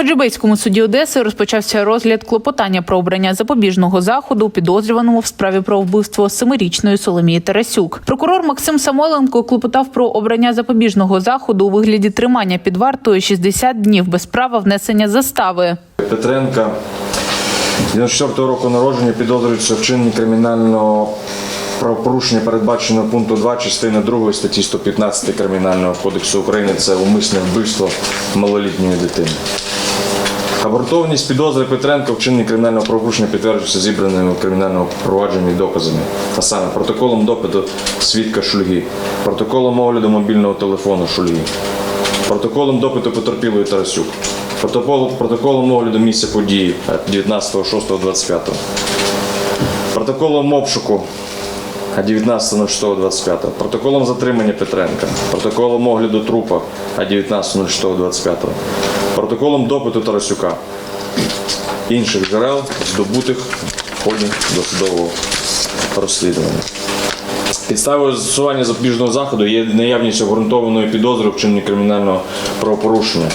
Хаджибейському суді Одеси розпочався розгляд клопотання про обрання запобіжного заходу підозрюваному в справі про вбивство семирічної Соломії Тарасюк. Прокурор Максим Самойленко клопотав про обрання запобіжного заходу у вигляді тримання під вартою 60 днів без права внесення застави. Петренка 94 року народження підозрюється в чиненні кримінального правопорушення, передбаченого пункту 2 частини 2 статті 115 Кримінального кодексу України. Це умисне вбивство малолітньої дитини. Обґрунтованість підозри Петренка в чиненні кримінального правопорушення підтверджується зібраними в кримінальному провадженні доказами, а саме протоколом допиту свідка Шульги, протоколом огляду мобільного телефону Шульги, протоколом допиту потерпілої Тарасюк, протоколом огляду місця події 19.06.25, протоколом обшуку 19.06.25, протоколом затримання Петренка, протоколом огляду трупа 19.06.25, протоколом допиту Тарасюка, інших джерел, здобутих в ході досудового розслідування. Підставою застосування запобіжного заходу є наявність обґрунтованої підозри в вчиненні кримінального правопорушення.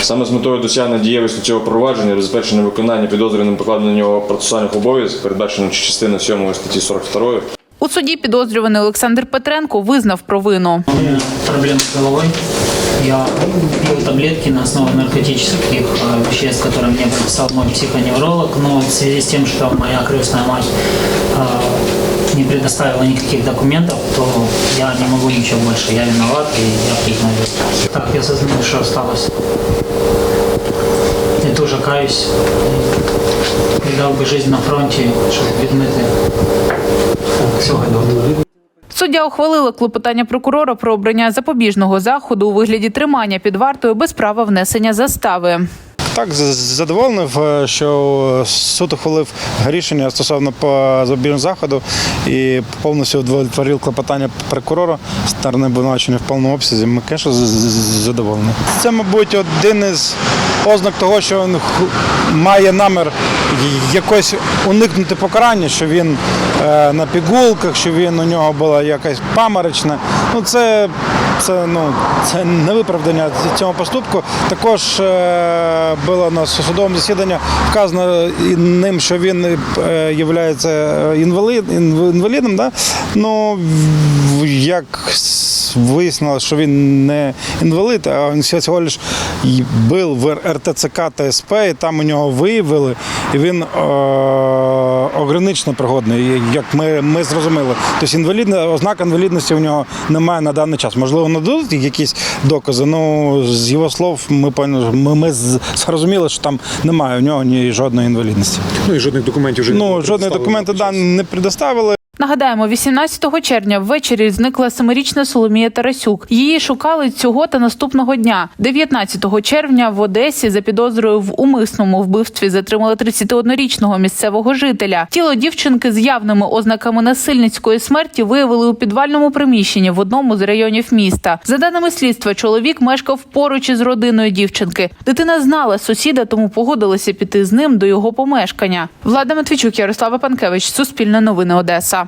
Саме з метою досягнення дієвості цього провадження, забезпечення виконання підозрюваним покладення на нього процесуальних обов'язків, передбаченим частиною 7 статті 42, У суді підозрюваний Олександр Петренко визнав провину. У меня проблемы с головой. Я пил таблетки на основе наркотических э, веществ, которые мне прописал мой психоневролог, но в связи с тем, что моя крестная мать э, не предоставила никаких документов, то я не могу ничего больше. Я виноват и я признаю. Так, я сознаю, что осталось. И тоже каюсь. Віддав би жизнь на фронті, щоб відмити цього добре. Суддя ухвалила клопотання прокурора про обрання запобіжного заходу у вигляді тримання під вартою без права внесення застави. Так, задоволений, що суд ухвалив рішення стосовно по запобіжного заходу і повністю удовлетворив клопотання прокурора сторони обвинувачення в повному обсязі. Ми, звісно, задоволені. Це, мабуть, один із ознак того, що він має намір якось уникнути покарання, що він е, на пігулках, що він у нього була якась паморочна. Ну, це, це, ну, це не виправдання цьому поступку. Також е, було на судовому засіданні вказано ним, що він е, є інвалид, інв- інвалідом. Да? Ну, як вияснилось, що він не інвалид, а він всього лиш був в РТЦК та СП, і там у нього виявили, і він е, ограничено пригодний, як ми, ми зрозуміли. Тобто інвалідна, ознака інвалідності у нього немає на даний час. Можливо, нададуть якісь докази. Ну, з його слов, ми, ми, ми зрозуміли, що там немає у нього ні жодної інвалідності. Ну і жодних документів вже не Ну, було жодних документів да, не предоставили. Нагадаємо, 18 червня ввечері зникла семирічна Соломія Тарасюк. Її шукали цього та наступного дня. 19 червня в Одесі за підозрою в умисному вбивстві затримали 31-річного місцевого жителя. Тіло дівчинки з явними ознаками насильницької смерті виявили у підвальному приміщенні в одному з районів міста. За даними слідства, чоловік мешкав поруч із родиною дівчинки. Дитина знала сусіда, тому погодилася піти з ним до його помешкання. Влада Матвійчук, Ярослава Панкевич, Суспільне новини Одеса.